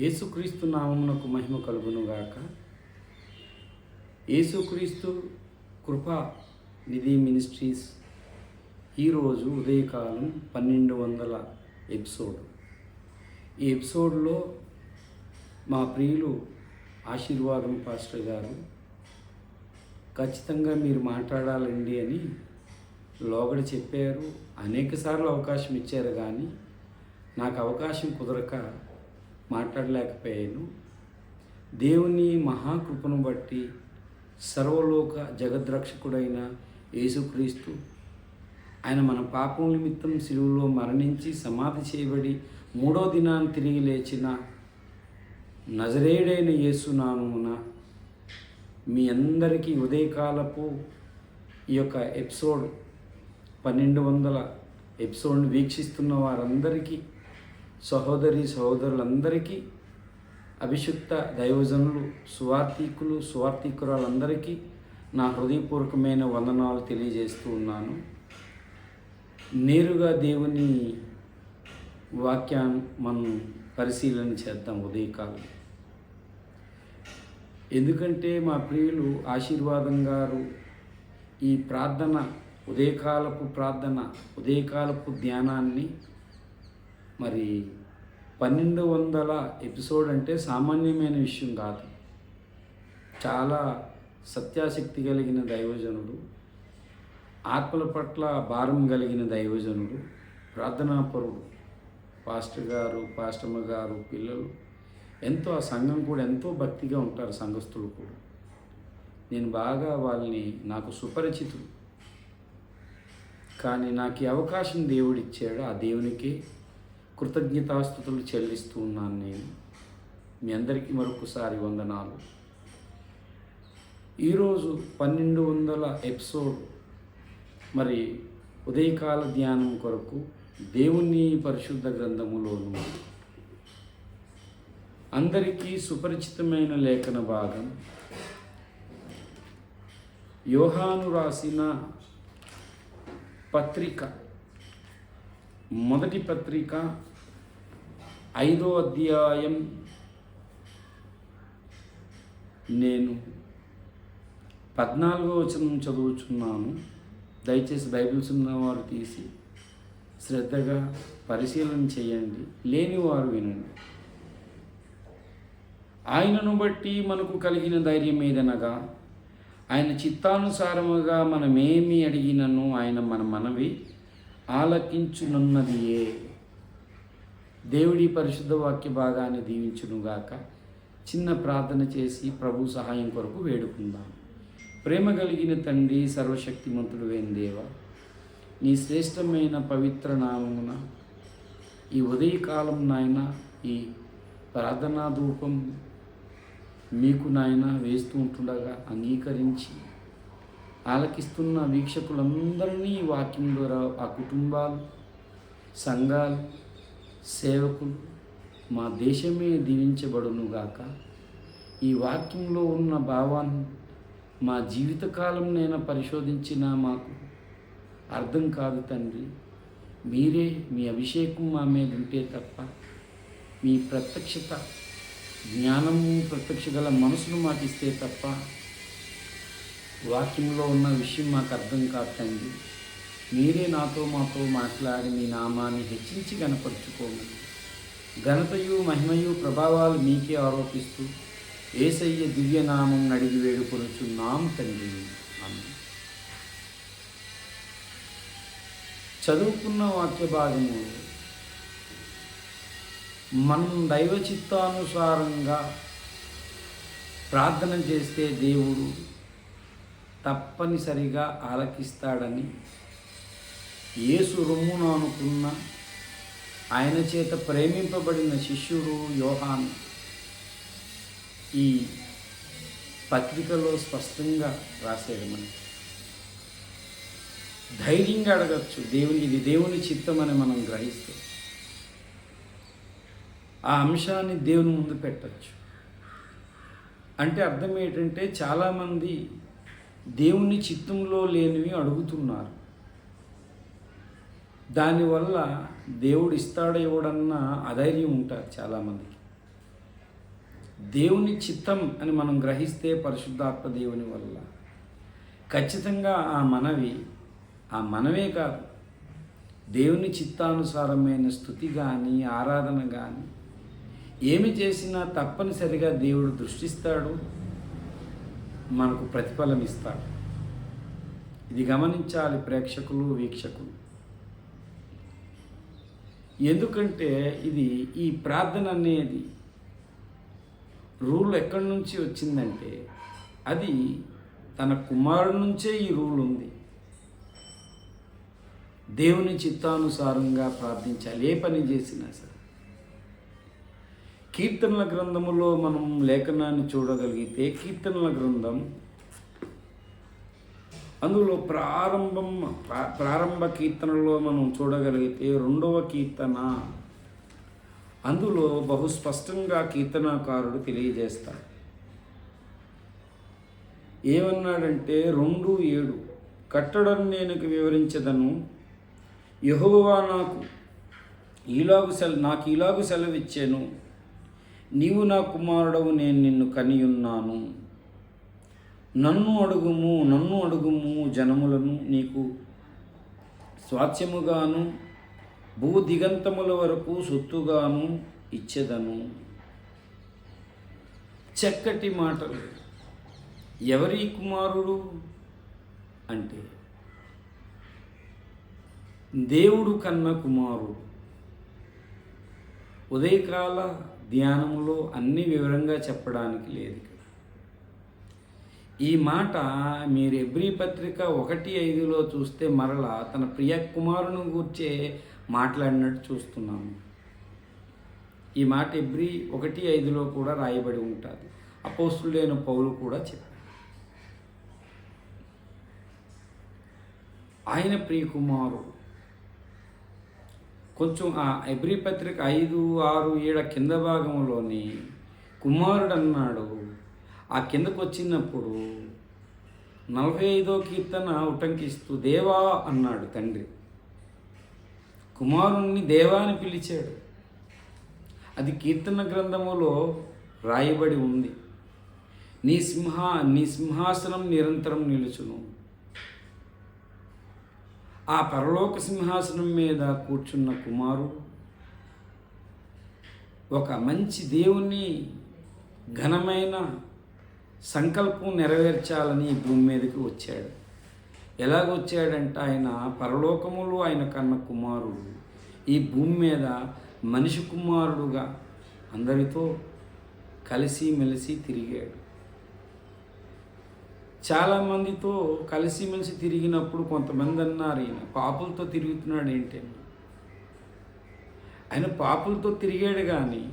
యేసుక్రీస్తు నామమునకు మహిమ కలుగునుగాక. యేసుక్రీస్తు కృపా నిధి మినిస్ట్రీస్ ఈరోజు ఉదయకాలం పన్నెండు వందల ఎపిసోడ్. ఈ ఎపిసోడ్లో మా ప్రియులు ఆశీర్వాదం పాస్టర్ గారు ఖచ్చితంగా మీరు మాట్లాడాలండి అని లోగడ చెప్పారు. అనేకసార్లు అవకాశం ఇచ్చారు కానీ నాకు అవకాశం కుదరక మాట్లాడలేకపోయాను. దేవుని మహాకృపను బట్టి సర్వలోక జగద్రక్షకుడైన యేసుక్రీస్తు ఆయన మన పాపం నిమిత్తం శిలువులో మరణించి సమాధి చేయబడి మూడో దినాన్ని తిరిగి లేచిన నజరేడైన యేసునామమున మీ అందరికీ ఉదయకాలపు ఈ యొక్క ఎపిసోడ్ పన్నెండు వందల ఎపిసోడ్ని వీక్షిస్తున్న వారందరికీ సహోదరి సహోదరులందరికీ అభిషుక్త దైవజనులు సువార్థికులు సువార్థికురాలందరికీ నా హృదయపూర్వకమైన వందనాలు తెలియజేస్తూ ఉన్నాను. నేరుగా దేవుని వాక్యాన్ని మనం పరిశీలన చేద్దాం ఉదయకాలం. ఎందుకంటే మా ప్రియులు ఆశీర్వాదం గారు ఈ ప్రార్థన ఉదయకాలపు ప్రార్థన ఉదయకాలపు ధ్యానాన్ని మరి పన్నెండు వందల ఎపిసోడ్ అంటే సామాన్యమైన విషయం కాదు. చాలా సత్యాశక్తి కలిగిన దైవజనుడు ఆత్మల పట్ల భారం కలిగిన దైవజనుడు ప్రార్థనాపరుడు పాస్టర్ గారు పాస్టమ్మ గారు పిల్లలు ఎంతో ఆ సంఘం కూడా ఎంతో భక్తిగా ఉంటారు సంఘస్థులు కూడా. నేను బాగా వాళ్ళని నాకు సుపరిచితులు కానీ నాకు అవకాశం దేవుడిచ్చాడు ఆ దేవునికి కృతజ్ఞతాస్థుతులు చెల్లిస్తూ ఉన్నాను నేను. మీ అందరికీ మరొకసారి వందనాలు. ఈరోజు పన్నెండు వందల ఎపిసోడ్ మరి ఉదయకాల ధ్యానం కొరకు దేవుని పరిశుద్ధ గ్రంథములోను. అందరికీ సుపరిచితమైన లేఖన భాగం. యోహాను రాసిన పత్రిక. మొదటి పత్రిక ఐదో అధ్యాయం నేను పద్నాలుగో వచనం చదువుచున్నాను. దయచేసి బైబిల్స్ ఉన్నవారు తీసి శ్రద్ధగా పరిశీలన చేయండి. లేనివారు వినండి. ఆయనను బట్టి మనకు కలిగిన ధైర్యం ఏదనగా ఆయన చిత్తానుసారముగా మనమేమి అడిగినను ఆయన మన మనవి ఆలకించునున్నదియే. దేవుడి పరిశుద్ధ వాక్య భాగాన్ని దీవించునుగాక చిన్న ప్రార్థన చేసి ప్రభు సహాయం కొరకు వేడుకుందాం. ప్రేమ కలిగిన తండ్రి సర్వశక్తిమంతుడు వేందేవ నీ శ్రేష్టమైన పవిత్ర నామమున ఈ ఉదయకాలం నాయన ఈ ప్రార్థనా ధూపం మీకు నాయన వేస్తూ ఉంటుండగా అంగీకరించి ఆలకిస్తున్న వీక్షకులందరినీ ఈ వాక్యం ద్వారా ఆ కుటుంబాలు సంఘాలు సేవకులు మా దేశమే దీవించబడునుగాక. ఈ వాక్యంలో ఉన్న భావాన్ని మా జీవితకాలం నేను పరిశోధించినా మాకు అర్థం కాదు తండ్రి. మీరే మీ అభిషేకం మా మీద ఉంటే తప్ప మీ ప్రత్యక్షత జ్ఞానము ప్రత్యక్ష గల మనసును మాకు ఇస్తే తప్ప వాక్యంలో ఉన్న విషయం మాకు అర్థం కాకండి మీరే నాతో మాతో మాట్లాడి మీ నామాన్ని హెచ్చించి కనపరుచుకోండి ఘనతయు మహిమయు ప్రభావాలు మీకే ఆరోపిస్తూ ఏసయ్య దివ్యనామం నడిగి వేడుకొనుచున్నాం తండ్రి. అన్న చదువుకున్న వాక్య భాగము మనం దైవ చిత్తానుసారంగా ప్రార్థన చేస్తే దేవుడు తప్పనిసరిగా ఆలకిస్తాడని యేసు రొమ్మును అనుకున్న ఆయన చేత ప్రేమింపబడిన శిష్యుడు యోహాన్. ఈ పత్రికలో స్పష్టంగా రాశాడు మనం ధైర్యంగా అడగచ్చు. దేవుని ఇది దేవుని చిత్తమని మనం గ్రహిస్తే. ఆ అంశాన్ని దేవుని ముందు పెట్టచ్చు. అంటే అర్థం ఏంటంటే చాలామంది దేవుని చిత్తంలో లేనివి అడుగుతున్నారు. దానివల్ల దేవుడు ఇస్తాడు ఇవ్వడన్న అధైర్యం ఉంటారు చాలామందికి. దేవుని చిత్తం అని మనం గ్రహిస్తే పరిశుద్ధాత్మ దేవుని వల్ల. ఖచ్చితంగా ఆ మనవి ఆ మనవే కాదు. దేవుని చిత్తానుసారమైన స్థుతి కానీ ఆరాధన కానీ ఏమి చేసినా తప్పనిసరిగా దేవుడు దృష్టిస్తాడు. మనకు ప్రతిఫలం ఇస్తాడు ఇది గమనించాలి ప్రేక్షకులు వీక్షకులు. ఎందుకంటే ఇది ఈ ప్రార్థన అనేది రూల్ ఎక్కడి నుంచి వచ్చిందంటే అది తన కుమారుడి నుంచే ఈ రూల్ ఉంది. దేవుని చిత్తానుసారంగా ప్రార్థించాలి. ఏ పని చేసినా సరే. కీర్తనల గ్రంథములో మనం లేఖనాన్ని చూడగలిగితే కీర్తనల గ్రంథం అందులో ప్రారంభం ప్రారంభ కీర్తనలో మనం చూడగలిగితే రెండవ కీర్తన. అందులో బహు స్పష్టంగా కీర్తనాకారుడు తెలియజేస్తాడు. ఏమన్నాడంటే రెండు ఏడు కట్టడం నేను వివరించదను యహోవా నాకు ఈలాగు సెల నాకు ఈలాగు సెలవిచ్చాను. నీవు నా కుమారుడవు నేను నిన్ను కనియున్నాను. నన్ను అడుగుము నన్ను అడుగుము జనములను నీకు స్వాస్థ్యముగాను భూ దిగంతముల వరకు సొత్తుగాను ఇచ్చేదను. చక్కటి మాటలు. ఎవరి కుమారుడు? అంటే దేవుడు కన్న కుమారుడు. ఉదయకాల ధ్యానంలో అన్ని వివరంగా చెప్పడానికి లేదు ఇక్కడ. ఈ మాట మీరు ఎబ్రి పత్రిక ఒకటి ఐదులో చూస్తే మరలా తన ప్రియ కుమారుని గూర్చే మాట్లాడినట్టు చూస్తున్నాము. ఈ మాట ఎబ్రి ఒకటి ఐదులో కూడా రాయబడి ఉంటుంది. అపోస్తులైన పౌలు కూడా చెప్పారు ఆయన ప్రియకుమారుడు. కొంచెం ఆ ఎబ్రి పత్రిక ఐదు ఆరు ఏడ కింద భాగంలోని కుమారుడు అన్నాడు ఆ కిందకు వచ్చినప్పుడు నలభై ఐదో కీర్తన ఉటంకిస్తూ దేవా అన్నాడు తండ్రి. కుమారుణ్ణి దేవా అని పిలిచాడు. అది కీర్తన గ్రంథములో రాయబడి ఉంది. నీ సింహ నీ సింహాసనం నిరంతరం నిలుచును. ఆ పరలోక సింహాసనం మీద కూర్చున్న కుమారుడు ఒక మంచి దేవుని ఘనమైన సంకల్పం నెరవేర్చాలని ఈ భూమి మీదకి వచ్చాడు. ఎలాగొచ్చాడంటే ఆయన పరలోకములు ఆయన కన్న కుమారుడు. ఈ భూమి మీద మనిషి కుమారుడుగా అందరితో కలిసి మెలిసి తిరిగాడు. చాలామందితో కలిసిమెలిసి తిరిగినప్పుడు కొంతమంది అన్నారు ఈయన పాపులతో తిరుగుతున్నాడు ఏంటి అని. ఆయన పాపులతో తిరిగాడు కానీ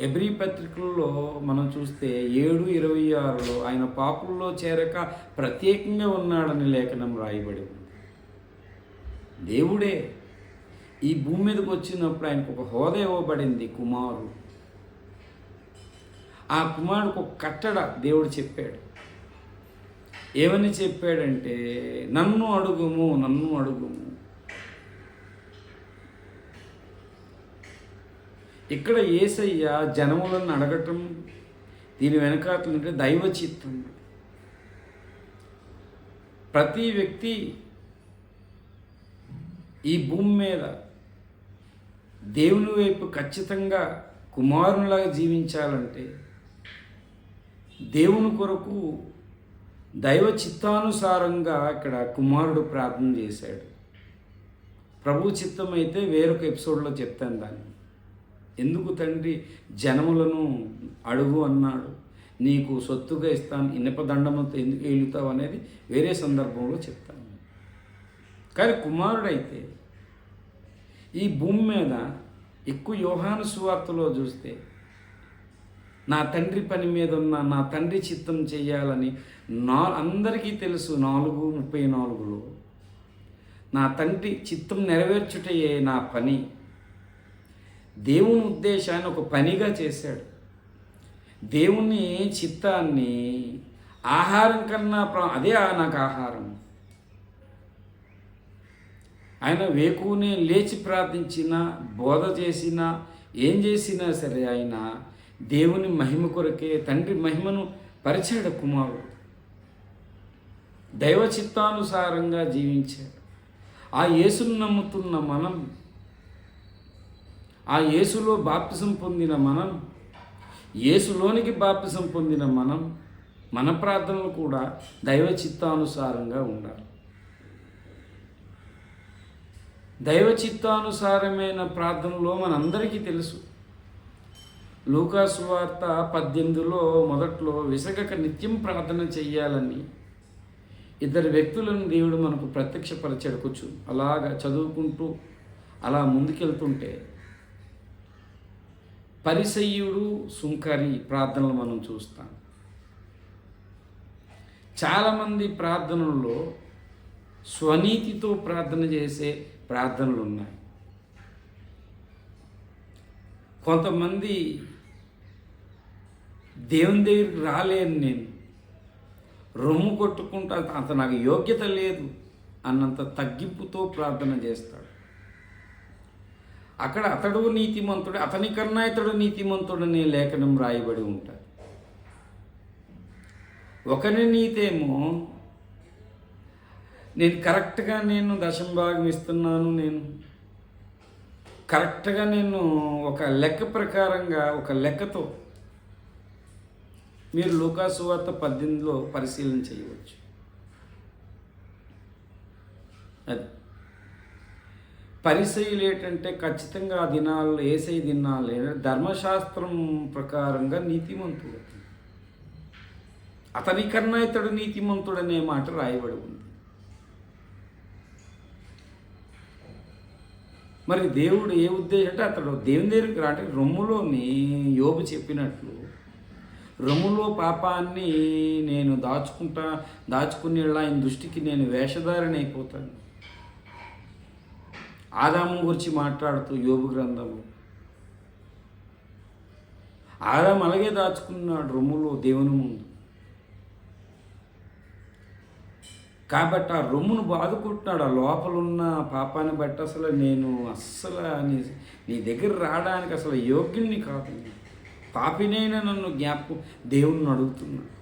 ఎబ్రి పత్రికల్లో మనం చూస్తే ఏడు ఇరవై ఆరులో ఆయన పాపుల్లో చేరక ప్రత్యేకంగా ఉన్నాడని లేఖనం రాయబడి ఉంది. దేవుడే ఈ భూమి మీదకి వచ్చినప్పుడు ఆయనకు ఒక హోదా ఇవ్వబడింది కుమారుడు. ఆ కుమారుడికి ఒక కట్టడ దేవుడు చెప్పాడు. ఏమని చెప్పాడంటే నన్ను అడుగుము నన్ను అడుగుము. ఇక్కడ ఏసయ్య జనములను అడగటం దీని వెనకాతలంటే దైవ చిత్తం. ప్రతి వ్యక్తి ఈ భూమి మీద దేవుని వైపు ఖచ్చితంగా కుమారునిలాగా జీవించాలంటే దేవుని కొరకు దైవ చిత్తానుసారంగా ఇక్కడ కుమారుడు ప్రార్థన చేశాడు. ప్రభు చిత్తం అయితే వేరొక ఎపిసోడ్లో చెప్తాను దాన్ని. ఎందుకు తండ్రి? జనములను అడుగు అన్నాడు. నీకు సొత్తుగా ఇస్తాను ఇనపదండముతో ఎందుకు ఏలుతావు అనేది వేరే సందర్భంలో చెప్తాను. కానీ కుమారుడైతే ఈ భూమి మీద ఎక్కువ యోహాను సువార్తలో చూస్తే నా తండ్రి పని మీద ఉన్న నా తండ్రి చిత్తం చేయాలని నా అందరికీ తెలుసు నాలుగు ముప్పై నాలుగులో. నా తండ్రి చిత్తం నెరవేర్చుటయే నా పని. దేవుని ఉద్దేశాన్ని ఒక పనిగా చేశాడు. దేవుని చిత్తాన్ని ఆహారం కన్నా అదే ఆ నాకు ఆహారం. ఆయన వేకునే లేచి ప్రార్థించిన బోధ చేసినా ఏం చేసినా సరే ఆయన దేవుని మహిమ కొరకే తండ్రి మహిమను పరిచాడు కుమారుడు. దైవ చిత్తానుసారంగా జీవించాడు. ఆ యేసును నమ్ముతున్న మనం ఆ యేసులో బాప్తిసం పొందిన మనం యేసులోనికి బాప్తిసం పొందిన మనం మన ప్రార్థనలు కూడా దైవ చిత్తానుసారంగా ఉండాలి. దైవ చిత్తానుసారమైన ప్రార్థనలో మనందరికీ తెలుసు. లూకాసు వార్త పద్దెనిమిదిలో మొదట్లో విసగక నిత్యం ప్రార్థన చెయ్యాలని ఇద్దరు వ్యక్తులను దేవుడు మనకు ప్రత్యక్షపరచడకొచ్చు అలాగా చదువుకుంటూ అలా ముందుకెళ్తుంటే పరిసయ్యుడు సుంకరి ప్రార్థనలు మనం చూస్తాం. చాలామంది ప్రార్థనల్లో స్వనీతితో ప్రార్థన చేసే ప్రార్థనలు ఉన్నాయి. కొంతమంది దేవుని దగ్గరికి రాలేను నేను. రొమ్ము కొట్టుకుంటా అంత నాకు యోగ్యత లేదు అన్నంత తగ్గింపుతో ప్రార్థన చేస్తాడు. అక్కడ అతడు నీతిమంతుడు అతని కన్నా ఇతడు నీతిమంతుడనే లేఖనం రాయబడి ఉంటాడు ఒకరి నీతేమో నేను కరెక్ట్గా నేను దశం భాగం ఇస్తున్నాను నేను. కరెక్ట్గా నేను ఒక లెక్క ప్రకారంగా ఒక లెక్కతో మీరు లూకాసువార్త పద్దెనిమిదిలో పరిశీలన చేయవచ్చు. అది. పరిశైలు ఏంటంటే ఖచ్చితంగా ఆ దినాల్లో ఏసై దినాలు ధర్మశాస్త్రం ప్రకారంగా నీతిమంతుడు అతని. కన్నా ఇతడు నీతిమంతుడు అనే మాట రాయబడి ఉంది. మరి దేవుడు ఏ ఉద్దేశం అంటే అతడు దేవుని దగ్గరికి రా రొమ్ములోని యోబు చెప్పినట్లు రొమ్ములో పాపాన్ని నేను దాచుకుంటా దాచుకుని ఆయన దృష్టికి నేను వేషధారణ అయిపోతాను ఆదాము గురించి మాట్లాడుతూ యోగు గ్రంథము. ఆదాము అలాగే దాచుకున్నాడు రొమ్ములో దేవుని ముందు. కాబట్టి ఆ రొమ్మును బాదుకుంటున్నాడు ఆ లోపల ఉన్న పాపాన్ని బట్టి అసలు నేను అస్సలు నీ నీ దగ్గర రావడానికి అసలు యోగ్యుణ్ణి కాదు. పాపినైనా నన్ను జ్ఞాపకం దేవుణ్ణి అడుగుతున్నాడు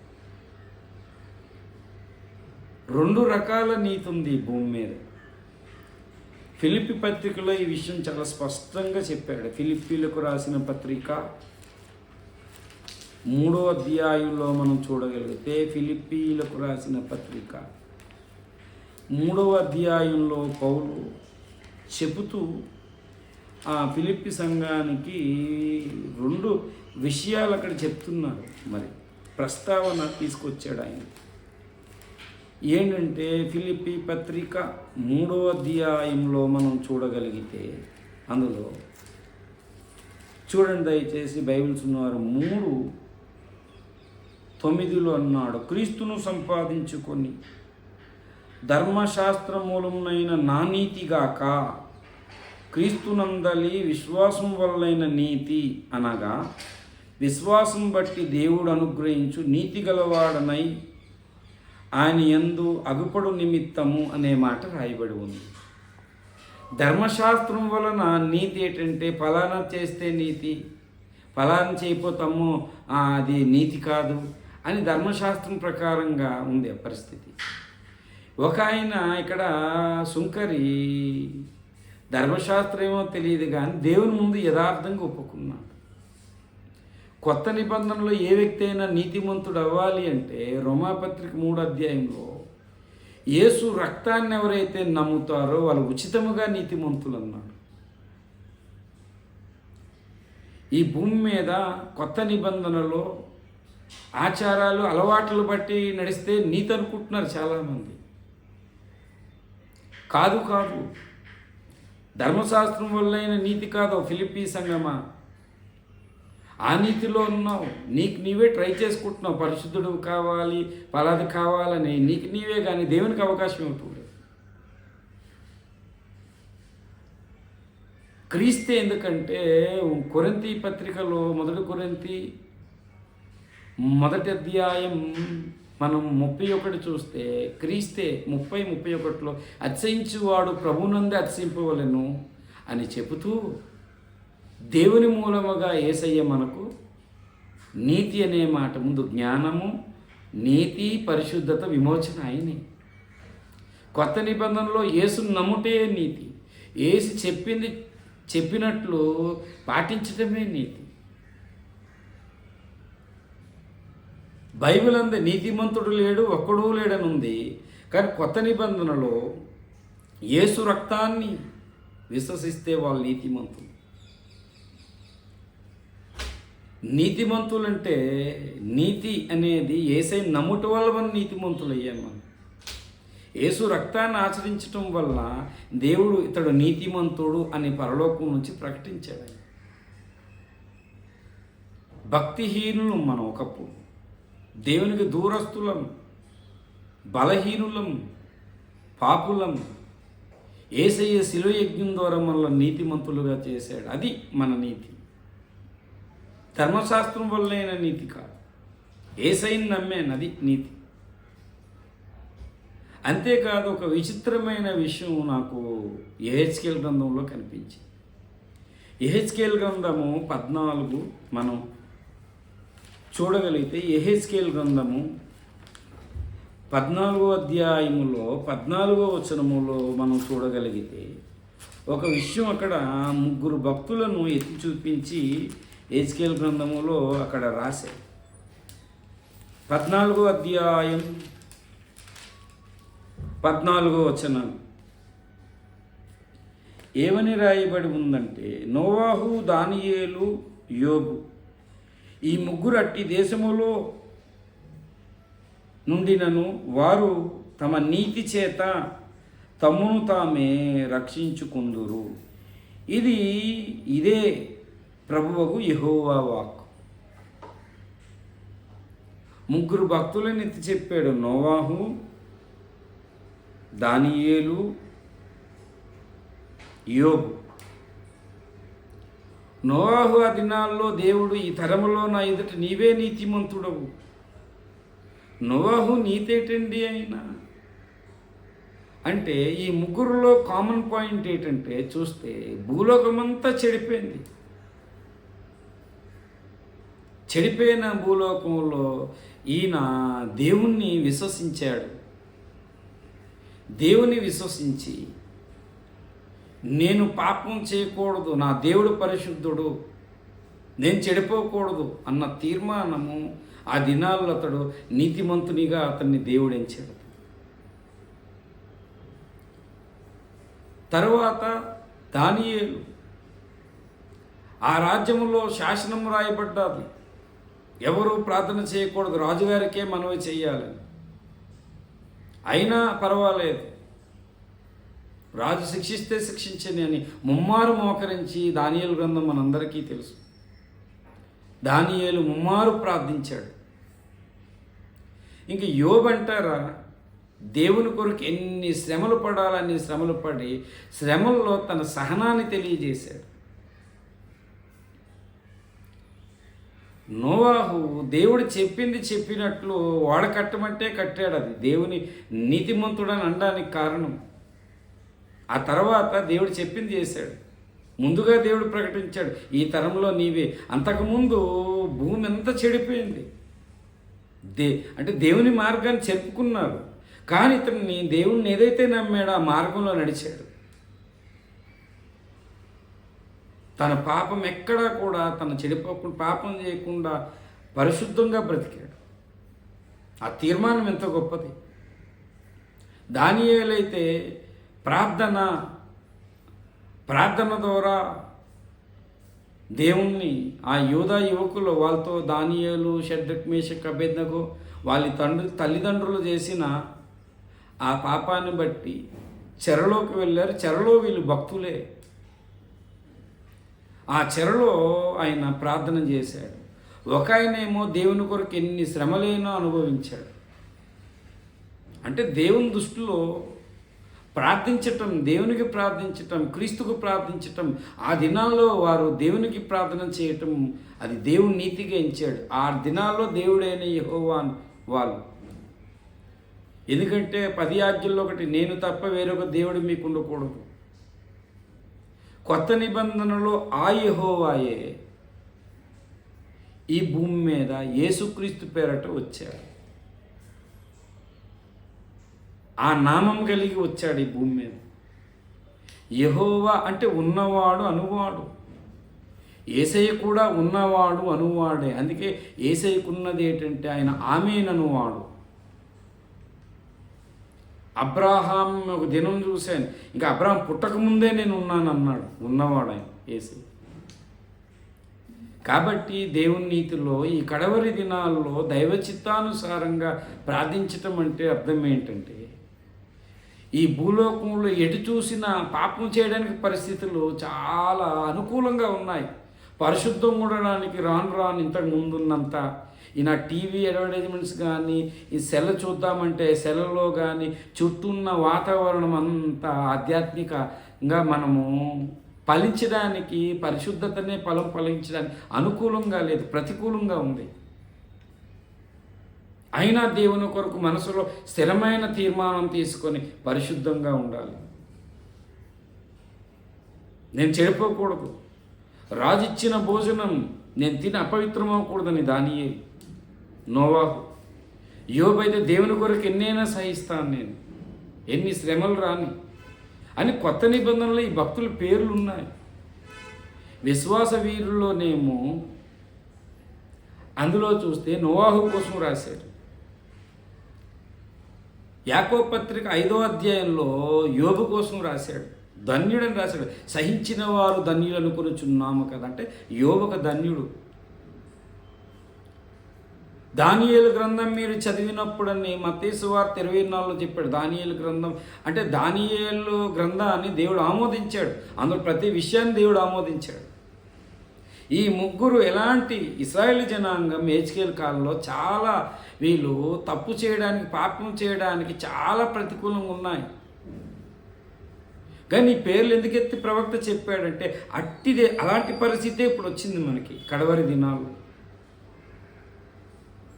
రెండు రకాల నీతి ఉంది ఈ భూమి మీద. ఫిలిపి పత్రికలో ఈ విషయం చాలా స్పష్టంగా చెప్పాడు. ఫిలిప్పీలకు రాసిన పత్రిక మూడో అధ్యాయంలో మనం చూడగలిగితే ఫిలిప్పీలకు రాసిన పత్రిక మూడవ అధ్యాయంలో పౌలు చెబుతూ ఆ ఫిలిప్పి సంఘానికి రెండు విషయాలు అక్కడ చెప్తున్నారు మరి ప్రస్తావన తీసుకొచ్చాడు ఆయన. ఏంటంటే ఫిలిపి పత్రిక మూడో అధ్యాయంలో మనం చూడగలిగితే అందులో చూడండి దయచేసి బైబిల్స్ ఉన్నవారు మూడు తొమ్మిదిలో అన్నాడు క్రీస్తును సంపాదించుకొని ధర్మశాస్త్ర మూలమునైన నానీతిగాక క్రీస్తునందలి విశ్వాసం వల్లైన నీతి అనగా విశ్వాసం బట్టి దేవుడు అనుగ్రహించు నీతి గలవాడనై ఆయన ఎందు అగుపడు నిమిత్తము అనే మాట రాయబడి ఉంది. ధర్మశాస్త్రం వలన నీతి ఏంటంటే ఫలానా చేస్తే నీతి ఫలానా చేయపోతాము అది నీతి కాదు అని ధర్మశాస్త్రం ప్రకారంగా ఉంది ఆ పరిస్థితి. ఒక ఆయన ఇక్కడ సుంకరి ధర్మశాస్త్రం ఏమో తెలియదు కానీ దేవుని ముందు యథార్థంగా ఒప్పుకున్నాడు. కొత్త నిబంధనలో ఏ వ్యక్తి అయినా నీతిమంతుడు అవ్వాలి అంటే రోమాపత్రిక మూడు అధ్యాయంలో యేసు రక్తాన్ని ఎవరైతే నమ్ముతారో వాళ్ళు ఉచితముగా నీతిమంతులు అన్నాడు ఈ భూమి మీద కొత్త నిబంధనలో ఆచారాలు అలవాట్లు బట్టి నడిస్తే నీతి అనుకుంటున్నారు చాలామంది. కాదు కాదు ధర్మశాస్త్రం వల్లైన నీతి కాదు ఫిలిపీ సంగమా. ఆ నీతిలో ఉన్నావు. నీకు నీవే ట్రై చేసుకుంటున్నావు. పరిశుద్ధుడు కావాలి పలాది కావాలని. నీకు నీవే కానీ దేవునికి అవకాశం ఇవ్వటం లేదు క్రీస్తే ఎందుకంటే కొరంతి పత్రికలో మొదటి కొరంతి మొదటి అధ్యాయం మనం ముప్పై ఒకటి చూస్తే క్రీస్తే ముప్పై ముప్పై ఒకటిలో అతిశయించువాడు ప్రభునందే అతిశయింపవలను అని చెబుతూ దేవుని మూలముగా ఏసయ్య మనకు నీతి అనే మాట ముందు జ్ఞానము నీతి పరిశుద్ధత విమోచన అయినాయి కొత్త నిబంధనలో యేసు నమ్ముటే నీతి. ఏసు చెప్పింది చెప్పినట్లు పాటించడమే నీతి. బైబిల్ అంద నీతిమంతుడు లేడు ఒక్కడూ లేడని ఉంది కానీ కొత్త నిబంధనలో యేసు రక్తాన్ని విశ్వసిస్తే వాళ్ళు నీతిమంతులు. నీతిమంతులంటే నీతి అనేది ఏసై నమ్ముట వల్ల మనం నీతిమంతులు అయ్యాం మనం. యేసు రక్తాన్ని ఆచరించటం వల్ల దేవుడు ఇతడు నీతిమంతుడు అని పరలోకం నుంచి ప్రకటించాడు భక్తిహీనులు మనం ఒకప్పుడు. దేవునికి దూరస్తులం బలహీనులం పాపులం. ఏసయ్య శిలో యజ్ఞం ద్వారా మనల్ని నీతిమంతులుగా చేశాడు. అది మన నీతి. ధర్మశాస్త్రం వల్లైన నీతి కాదు. ఏసైని నమ్మే నది నీతి. అంతేకాదు ఒక విచిత్రమైన విషయం నాకు ఏహెచ్కేల్ గ్రంథంలో కనిపించింది. ఏహెచ్కేల్ గ్రంథము పద్నాలుగు మనం చూడగలిగితే ఎహెచ్కేల్ గ్రంథము పద్నాలుగో అధ్యాయములో పద్నాలుగో వచనములో మనం చూడగలిగితే ఒక విషయం అక్కడ ముగ్గురు భక్తులను ఎత్తి చూపించి ఏజ్కేల్ గ్రంథములో అక్కడ రాశారు పద్నాలుగో అధ్యాయం పద్నాలుగో వచనం ఏమని రాయబడి ఉందంటే నోవాహు దానియేలు యోబు ఈ ముగ్గురు అట్టి దేశములో నుండినను వారు తమ నీతి చేత తమను తామే రక్షించుకుందురు. ఇది ఇదే ప్రభువకు యహోవా వాక్ ముగ్గురు భక్తులను ఎత్తి చెప్పాడు. నోవాహు దానియేలు యోబు. నోవాహు ఆ దినాల్లో దేవుడు ఈ తరములో నా ఎదుట నీవే నీతిమంతుడవు. నోవాహు నీతేటండి అయినా? అంటే ఈ ముగ్గురులో కామన్ పాయింట్ ఏంటంటే చూస్తే భూలోకమంతా చెడిపోయింది. చెడిపోయిన భూలోకంలో ఈయన దేవుణ్ణి విశ్వసించాడు. దేవుని విశ్వసించి నేను పాపం చేయకూడదు నా దేవుడు పరిశుద్ధుడు నేను చెడిపోకూడదు అన్న తీర్మానము ఆ దినాల్లో అతడు నీతిమంతునిగా అతన్ని దేవుడు ఎంచాడు తరువాత దానియేలు. ఆ రాజ్యంలో శాసనం రాయబడ్డాది. ఎవరు ప్రార్థన చేయకూడదు. రాజుగారికే మనవి చేయాలని అయినా పర్వాలేదు. రాజు శిక్షిస్తే శిక్షించని అని ముమ్మారు మోకరించి దానియలు గ్రంథం మనందరికీ తెలుసు. దానియేలు ముమ్మారు ప్రార్థించాడు. ఇంక యోబంటారా దేవుని కొరకు ఎన్ని శ్రమలు పడాలని శ్రమలు పడి శ్రమల్లో తన సహనాన్ని తెలియజేశాడు. నోవాహు దేవుడు చెప్పింది చెప్పినట్లు వాడ కట్టమంటే కట్టాడు అది. దేవుని నీతిమంతుడని అనడానికి కారణం. ఆ తర్వాత దేవుడు చెప్పింది చేశాడు. ముందుగా దేవుడు ప్రకటించాడు ఈ తరంలో నీవే. అంతకుముందు భూమి ఎంత చెడిపోయింది? దే అంటే దేవుని మార్గాన్ని చెప్పుకున్నారు. కానీ ఇతన్ని దేవుణ్ణి ఏదైతే నమ్మాడో ఆ మార్గంలో నడిచాడు. తన పాపం ఎక్కడా కూడా తన చెడిపోకుండా పాపం చేయకుండా పరిశుద్ధంగా బ్రతికాడు. ఆ తీర్మానం ఎంత గొప్పది. దానియేలైతే ప్రార్థన ప్రార్థన ద్వారా దేవుణ్ణి ఆ యోధా యువకులు వాళ్ళతో దానియేలు షడ్డక్ కబెద్దకు వాళ్ళ తండ్రి తల్లిదండ్రులు చేసిన ఆ పాపాన్ని బట్టి చెరలోకి వెళ్ళారు. చెరలో వీళ్ళు భక్తులే. ఆ చెరలో ఆయన ప్రార్థన చేశాడు. ఒక ఆయనేమో దేవుని కొరకు ఎన్ని శ్రమలేనో అనుభవించాడు. అంటే దేవుని దృష్టిలో ప్రార్థించటం దేవునికి ప్రార్థించటం క్రీస్తుకు ప్రార్థించటం ఆ దినాల్లో వారు దేవునికి ప్రార్థన చేయటం అది దేవుని నీతిగా ఎంచాడు. ఆ దినాల్లో దేవుడైన యహోవాన్ వాళ్ళు. ఎందుకంటే పది ఆజ్ఞల్లో ఒకటి నేను తప్ప వేరొక దేవుడు మీకు ఉండకూడదు కొత్త నిబంధనలో ఆ యహోవాయే ఈ భూమి మీద యేసుక్రీస్తు పేరట వచ్చాడు. ఆ నామం కలిగి వచ్చాడు ఈ భూమి మీద. యహోవా అంటే ఉన్నవాడు అనువాడు. ఏసయ్య కూడా ఉన్నవాడు అనువాడే. అందుకే ఏసయ్యకున్నది ఏంటంటే ఆయన ఆమెననువాడు. అబ్రాహాం ఒక దినం చూశాను. ఇంకా అబ్రాహాం పుట్టకముందే నేను ఉన్నాను అన్నాడు. ఉన్నవాడు ఆయన ఏసీ కాబట్టి దేవుని నీతిలో ఈ కడవరి దినాల్లో దైవ చిత్తానుసారంగా ప్రార్థించటం అంటే అర్థం ఏంటంటే ఈ భూలోకంలో ఎటు చూసినా పాపం చేయడానికి పరిస్థితులు చాలా అనుకూలంగా ఉన్నాయి. పరిశుద్ధం ఉండడానికి రాను రాను ఇంతకు ముందున్నంత ఈ నా టీవీ అడ్వర్టైజ్మెంట్స్ కానీ ఈ సెల చూద్దామంటే సెలలో కానీ చుట్టూ ఉన్న వాతావరణం అంతా ఆధ్యాత్మికంగా మనము ఫలించడానికి పరిశుద్ధతనే ఫలం ఫలించడానికి అనుకూలంగా లేదు ప్రతికూలంగా ఉంది. అయినా దేవుని కొరకు మనసులో స్థిరమైన తీర్మానం తీసుకొని పరిశుద్ధంగా ఉండాలి. నేను చెడిపోకూడదు. రాజిచ్చిన భోజనం నేను తిని అపవిత్రమవకూడదని దానియే. నోవాహు. యోబైతే దేవుని కొరకు ఎన్నైనా సహిస్తాను నేను. ఎన్ని శ్రమలు రాని అని కొత్త నిబంధనలు ఈ భక్తుల పేర్లు ఉన్నాయి విశ్వాస వీరుల్లోనేమో అందులో చూస్తే నోవాహు కోసం రాశారు యాకో పత్రిక ఐదో అధ్యాయంలో యోబు కోసం రాశాడు. ధన్యుడని రాశాడు. సహించిన వారు ధన్యులు అనుకునిచున్నాము కదా అంటే యోబు ఒక ధన్యుడు. దానియేలు గ్రంథం మీరు చదివినప్పుడని మతేసు వార్త ఇరవై నాలుగులో చెప్పాడు దానియేలు గ్రంథం. అంటే దానియేలు గ్రంథాన్ని దేవుడు ఆమోదించాడు. అందులో ప్రతి విషయాన్ని దేవుడు ఆమోదించాడు. ఈ ముగ్గురు ఎలాంటి ఇస్రాయేల్ జనాంగం ఏజ్కేల్ కాలంలో చాలా వీళ్ళు తప్పు చేయడానికి పాపం చేయడానికి చాలా ప్రతికూలంగా ఉన్నాయి. కానీ ఈ పేర్లు ఎందుకు ఎత్తి ప్రవక్త చెప్పాడంటే అట్టిదే అలాంటి పరిస్థితే ఇప్పుడు వచ్చింది మనకి కడవరి దినాలు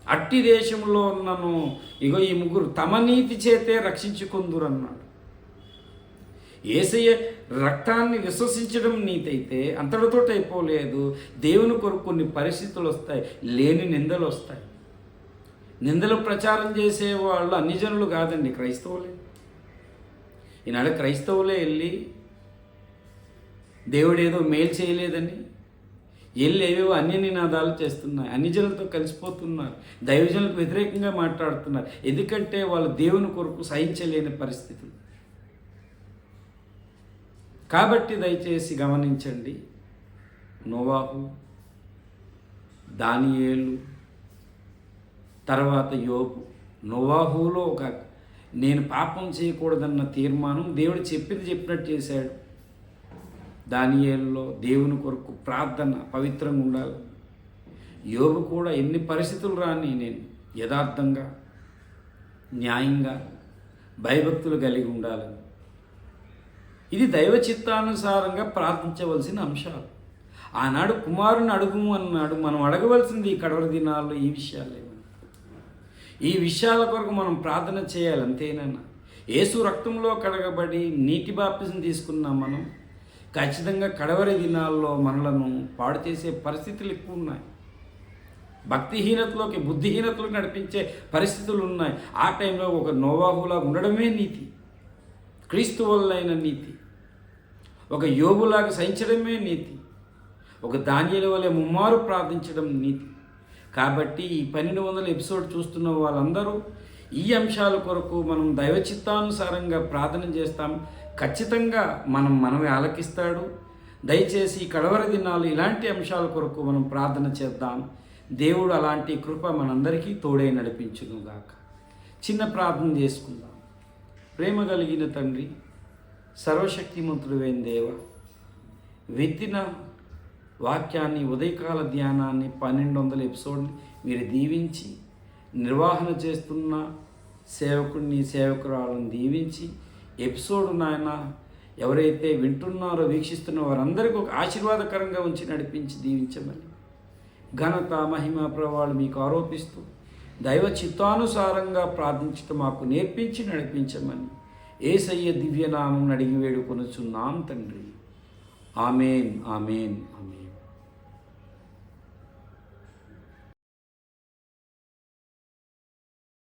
అట్టి దేశంలో ఉన్నను ఇగో ఈ ముగ్గురు తమ నీతి చేతే రక్షించుకుందురు అన్నాడు ఏసయ్య రక్తాన్ని విశ్వసించడం నీతైతే అంతటితో అయిపోలేదు దేవుని కొరకు కొన్ని పరిస్థితులు వస్తాయి లేని నిందలు వస్తాయి నిందలు ప్రచారం చేసే వాళ్ళు అన్ని జనులు కాదండి క్రైస్తవులే. ఈనాడు క్రైస్తవులే వెళ్ళి దేవుడు ఏదో మేలు చేయలేదని వీళ్ళు ఏవేవో అన్య నినాదాలు చేస్తున్నాయి అన్ని జనులతో కలిసిపోతున్నారు దైవజనులకు వ్యతిరేకంగా మాట్లాడుతున్నారు. ఎందుకంటే వాళ్ళు దేవుని కొరకు సహించలేని పరిస్థితులు. కాబట్టి దయచేసి గమనించండి నోవాహు దానియేలు తర్వాత యోపు నోవాహులో ఒక నేను పాపం చేయకూడదన్న తీర్మానం దేవుడు చెప్పింది చెప్పినట్టు చేశాడు. దానియేల్లో దేవుని కొరకు ప్రార్థన పవిత్రంగా ఉండాలి. యోగు కూడా ఎన్ని పరిస్థితులు రాని నేను యథార్థంగా న్యాయంగా భయభక్తులు కలిగి ఉండాలి ఇది దైవ చిత్తానుసారంగా ప్రార్థించవలసిన అంశాలు. ఆనాడు కుమారుని అడుగుము అన్నాడు. మనం అడగవలసింది ఈ కడవల దినాల్లో ఈ విషయాలే ఈ విషయాల కొరకు మనం ప్రార్థన చేయాలి అంతేనన్నా. ఏసు రక్తంలో కడగబడి నీటి బాప్తిజం తీసుకున్నాం మనం. ఖచ్చితంగా కడవరి దినాల్లో మనలను పాడు చేసే పరిస్థితులు ఎక్కువ ఉన్నాయి. భక్తిహీనతలోకి బుద్ధిహీనతలోకి నడిపించే పరిస్థితులు ఉన్నాయి. ఆ టైంలో ఒక నోవాహులా ఉండడమే నీతి. క్రీస్తు వల్లైన నీతి. ఒక యోగులాగా సహించడమే నీతి. ఒక ధాన్యాల వల్లే ముమ్మారు ప్రార్థించడం నీతి. కాబట్టి ఈ పన్నెండు వందల ఎపిసోడ్ చూస్తున్న వాళ్ళందరూ ఈ అంశాల కొరకు మనం దైవ చిత్తానుసారంగా ప్రార్థన చేస్తాం. ఖచ్చితంగా మనం మనమే ఆలకిస్తాడు. దయచేసి కడవర దినాలు ఇలాంటి అంశాల కొరకు మనం ప్రార్థన చేద్దాం. దేవుడు అలాంటి కృప మనందరికీ తోడై నడిపించునుగాక. చిన్న ప్రార్థన చేసుకుందాం. ప్రేమ కలిగిన తండ్రి సర్వశక్తిమంతుడువైన దేవ విత్తిన వాక్యాన్ని ఉదయకాల ధ్యానాన్ని పన్నెండు వందల ఎపిసోడ్ని మీరు దీవించి నిర్వహణ చేస్తున్న సేవకుడిని సేవకురాలను దీవించి ఎపిసోడ్ నాయన ఎవరైతే వింటున్నారో వీక్షిస్తున్న వారందరికీ ఒక ఆశీర్వాదకరంగా ఉంచి నడిపించి దీవించమని. ఘనత మహిమ ప్రభావాలు మీకు ఆరోపిస్తూ దైవ చిత్తానుసారంగా ప్రార్థించటం మాకు నేర్పించి నడిపించమని ఏసయ్య దివ్యనామం అడిగి వేడుకొనుచున్నాం తండ్రి. Amen amen amen.